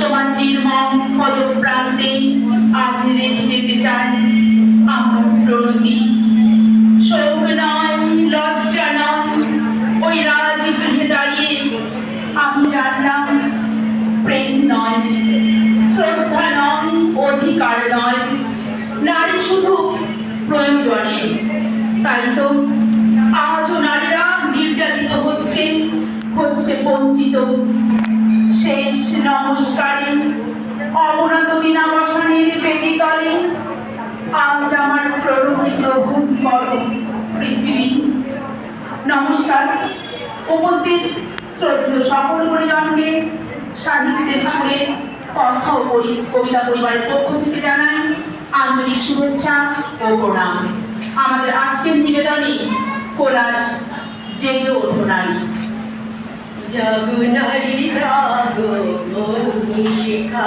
তোমার নির্মম পদপ্রান্তে আজ রেখে যেতে চাই আমার প্রণতি। শোক নয়, লজ্জা নয়, ওই রাজগৃহে দাঁড়িয়ে আমি জানলাম প্রেম নয়, শ্রদ্ধা নয়, অধিকার নয়। নারী শুধু প্রয়োজনে, তাই তো আজও নারীরা নির্যাতিত হচ্ছে হচ্ছে বঞ্চিত। শেষ নমস্কারে। অবনত দিনাবসানের পেটি তলে আজ আমার প্রভু কর পৃথিবী। নমস্কার। উপস্থিত শ্রদ্ধেয় সকল পরিজনকে সাহিত্যের সুরে কথা ও কবিতা পরিবারের পক্ষ থেকে জানাই আন্তরিক শুভেচ্ছা ও প্রণাম। আমাদের আজকের নিবেদনে কোলাজ জেগে ওঠো নারী। জাগো নারী জাগো শিখা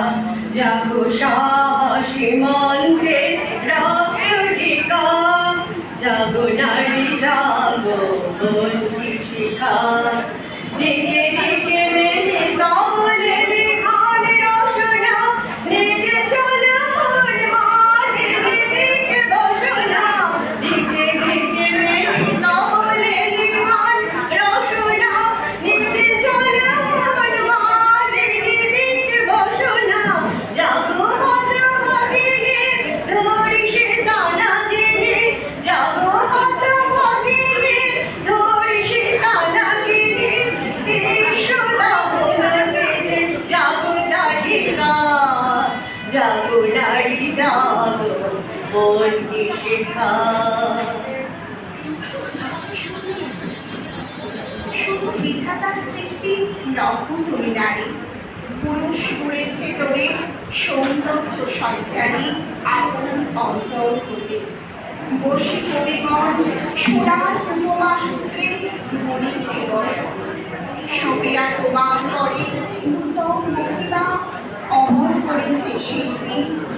জাগো সাহসী মনকে শুধু বিধাতার সৃষ্টি নহ তুমি নারী পুরুষ গড়েছে তোরে সৌন্দর্য সঞ্চারী আপন অন্তর হতে বসে কবিগণ সোনার উপমা সূত্রে বলেছে বসন সোপিয়া তোমার করে উত্তম মহিমা অমর করেছে শিল্পী।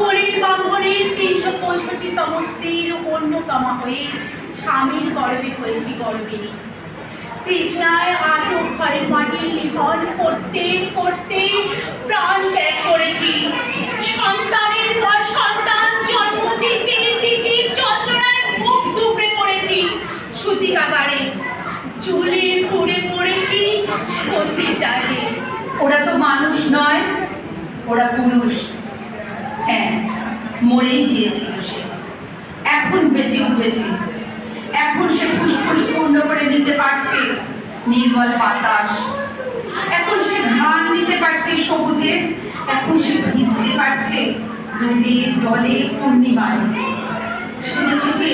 কলির ব্রাহ্মণের তিনশো পঁয়ষট্টিতম স্ত্রীর অন্যতম হয়ে স্বামীর গর্বে হয়েছি গর্বিনী তৃষ্ণায় আটক ঘরের মাটির নিহন করতে করতে প্রাণ ত্যাগ করেছি। সন্তানের পর সন্তান জন্ম দিতে দিতে যন্ত্রণায় মুখ দুবড়ে পড়েছি। সুতিকাগারে চুলে পড়ে পড়েছি দাঁড়িয়ে ওরা তো মানুষ নয়, ওরা পুরুষ। হ্যাঁ মরেই গিয়েছিল সে। এখন বেঁচে উঠেছে। এখন সে ফুসফুস পূর্ণ করে নিতে পারছে নির্মল বাতাস। এখন সে ঘ্রাণ নিতে পারছে সবুজে। এখন সে ভিজতে পারছে রোদে, জলে, পূর্ণিমায়। সে দেখেছে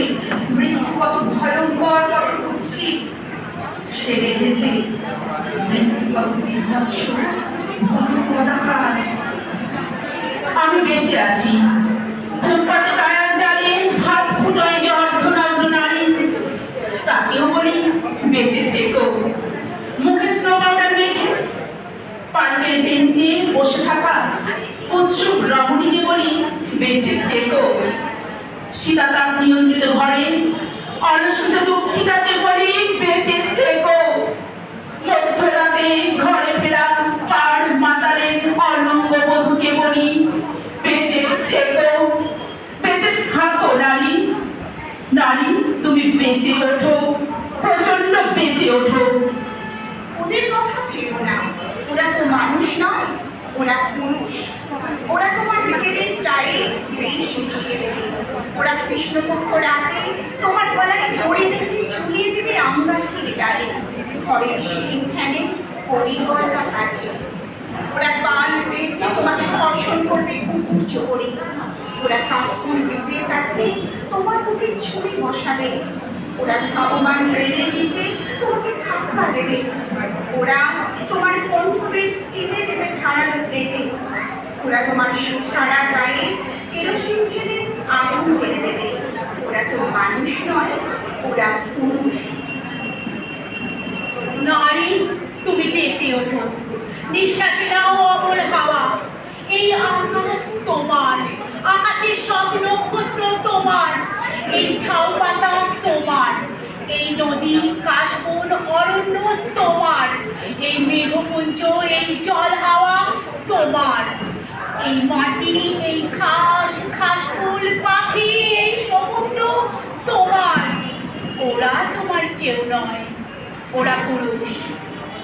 মৃত্যু কত ভয়ঙ্কর, কত কুৎসিত। সে দেখেছে মৃত্যু কত বিভৎস, কত কদাকার। আমি বেঁচে আছি। ফুটপাতে টায়ার জ্বালিয়ে ভাত ফুটোয় যে অর্ধনগ্ন নারী। তাকেও বলি, বেঁচে থেকো। মুখে স্নো পাউডার মেখে পার্কের বেঞ্চে বসে থাকা উৎসুক রমণীকে বলি, বেঁচে থেকো। সীতাতাপ নিয়ন্ত্রিত ঘরে, অলসিত দুঃখিতাকে বলি, বেঁচে থেকো। মধ্যরাতে ঘরে ফেরা পার মাতারের অলঙ্গ বলি বেঁচে থেকো বেঁচে থাকো নারী নারী, তুমি বেঁচে ওঠো প্রচণ্ড বেঁচে ওঠো। ওদের কথা ভেবো না। ওরা তো মানুষ নয়, ওরা পুরুষ। ওরা তোমার বিকেলের চায়ে বেশ মিশিয়ে দেবে। ওরা কৃষ্ণপক্ষ রাতে তোমার গলায় দড়ি দেবে ঝুলিয়ে দেবে আম গাছের ডালে। ঘরের শিরিন ফ্যানে পরিবর্তা কাটে ওরা পাল বেঁধে তোমাকে ধর্ষণ করবে, কুকুর চোরে ওরা কাঁচপুর ব্রিজের কাছে, তোমার বুকে ছুরি বসাবে। ওরা ভগবান রেলের নিচে তোমাকে ধাক্কা দেবে। ওরা তোমার কণ্ঠদেশ চিনে দেবে ধারালো প্লেটে ওরা তোমার সুছাড়া গায়ে কেরোসিন ঢেলে আগুন জ্বেলে দেবে। ওরা তো মানুষ নয়, ওরা পুরুষ। নারী, তুমি বেঁচে ওঠো। নিঃশ্বাসে নাও অমল হাওয়া। এই আকাশ তোমার। আকাশের সব নক্ষত্র তোমার, এই ঝাউ পাতা তোমার, এই নদী, কাশবন, অরণ্য তোমার, এই মেঘপুঞ্জ, এই জল হাওয়া তোমার, এই মাটি, এই ঘাস ঘাসফুল পাখি, এই সমুদ্র তোমার। ওরা তোমার কেউ নয়, ওরা পুরুষ,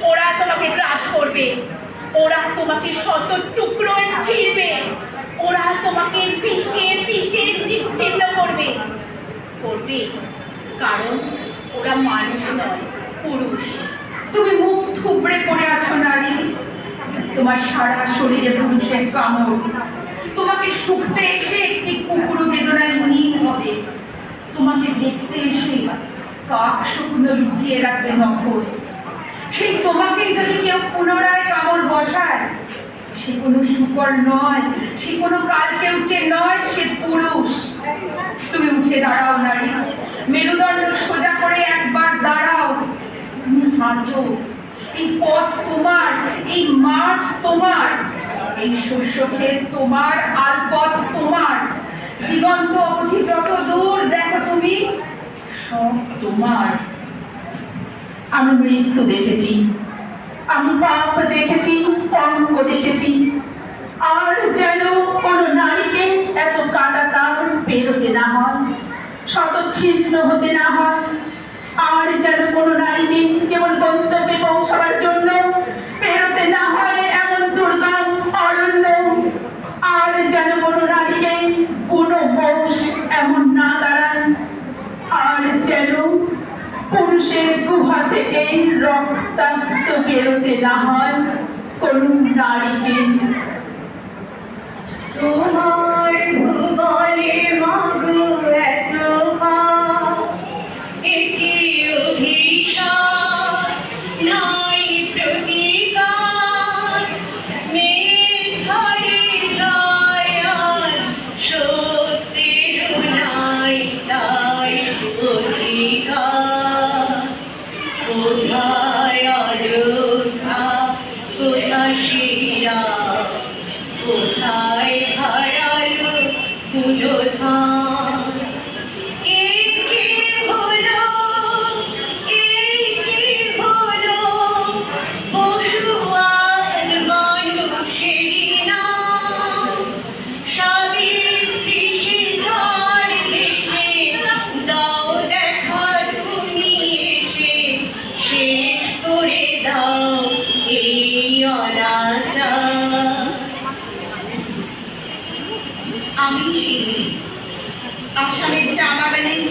ওরা তোমাকে গ্রাস করবে, ওরা তোমাকে শত টুকরোয় ছিঁড়বে, ওরা তোমাকে পিষে পিষে নিশ্চিন্ন করবে করবে কারণ ওরা মানুষ নয়, পুরুষ। তুমি মুখ থুবড়ে পড়ে আছো, নারী। তোমার সারা শরীরে পুরুষের কামড়। তোমাকে শুকতে এসে একটি কুকুর বেদনায় নীল হবে। তোমাকে দেখতে এসে কাক শুকনো লুকিয়ে রাখবে নখর। সেই তোমাকেই যদি কেউ পুনরায় কামড় বসায়, সে কোনো শুকর নয়, সে কোনো কালকেউটে নয়, সে পুরুষ। তুমি উঠে দাঁড়াও নারী। মেরুদণ্ড সোজা করে একবার দাঁড়াও। হাঁটো এই পথ তোমার, এই মাঠ তোমার, এই শস্য ক্ষেত তোমার, আলপথ তোমার। দিগন্ত অবধি যত দূর দেখো তুমি, সব তোমার। আমি মৃত্যু দেখেছি, আমি পাপ দেখেছি কলঙ্ক দেখেছি। আর যেন কোনো নারীকে এত কাটা তার পেরোতে না হয়, শতচ্ছিন্ন হতে না হয়। আর যেন কোনো নারীকে কেবল গন্তব্যে পৌঁছাবার জন্য। পেরোতে না হয় এমন দুর্গম অরণ্য। আর যেন কোনো নারীকে কোনো বংশ এমন না দাঁড়ায়। আর যেন পুরুষের গুহা থেকে রক্তাক্ত বেরোতে না হয়, কোন নারীকে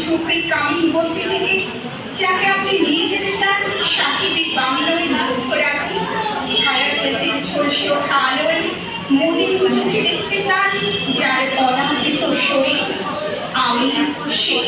ঝুপড়ি কামিন বস্তি থেকে যাকে আপনি নিয়ে যেতে চান সাকিবি বাংলোয় মধ্যরাত্রি হায়ার প্লেসের ঝলসে ওঠা আলোয় মোদির চোখে দেখতে চান, যার অনাবৃত শরীর আমি সেই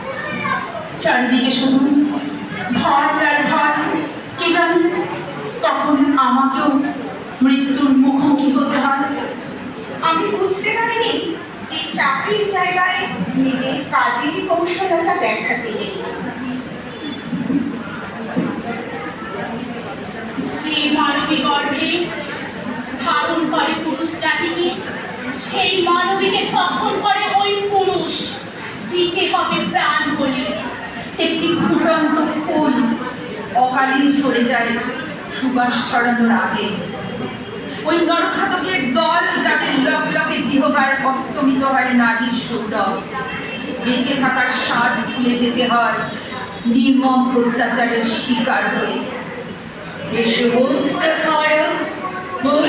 চারিদিকে শুধু ভয় আর ভয়। কে জানি তখন আমাকেও মৃত্যুর মুখোমুখি হতে হয়। আমি বুঝতে পারিনি যে চাকরির জায়গায় নিজের কাজের কৌশলতা দেখাতে নেই। যে মানবী গর্ভে ধারণ করে পুরুষ জাতিকে সেই মানবীকে কখন করে ওই পুরুষ দিতে হবে প্রাণ বলি ফুটন্ত ফুল অকালেই ঝরে যায়, সুবাস ছড়ানোর আগে। ওই নরখাতকের দল যাদের লকলকে জিহবার অস্তমিত হয় নারীর সৌরভ। বেঁচে থাকার স্বাদ ভুলে যেতে হয় নির্মম অত্যাচারের শিকার হয়ে। এসো করো করো।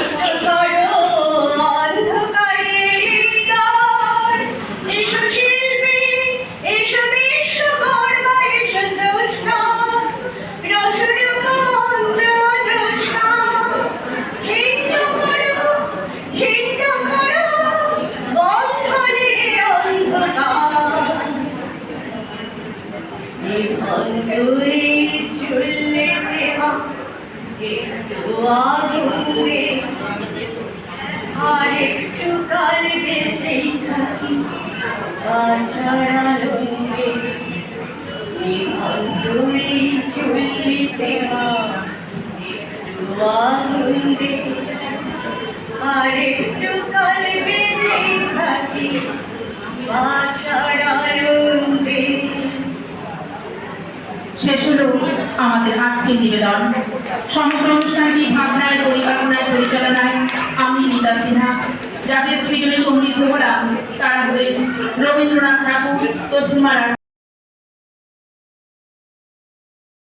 আনন্দে আর একটু কাল বেঁচেই থাকি বেঁচেই থাকি আছাড়ানন্দে শেষ হলো। আমাদের আজকের নিবেদন। সমগ্র অনুষ্ঠানটি ভাবনায়, পরিকল্পনায়, পরিচালনায় আমি মিতা সিনহা। যাদের সৃজনে সমৃদ্ধ হলাম, তারা হলেন রবীন্দ্রনাথ ঠাকুর তসলিমা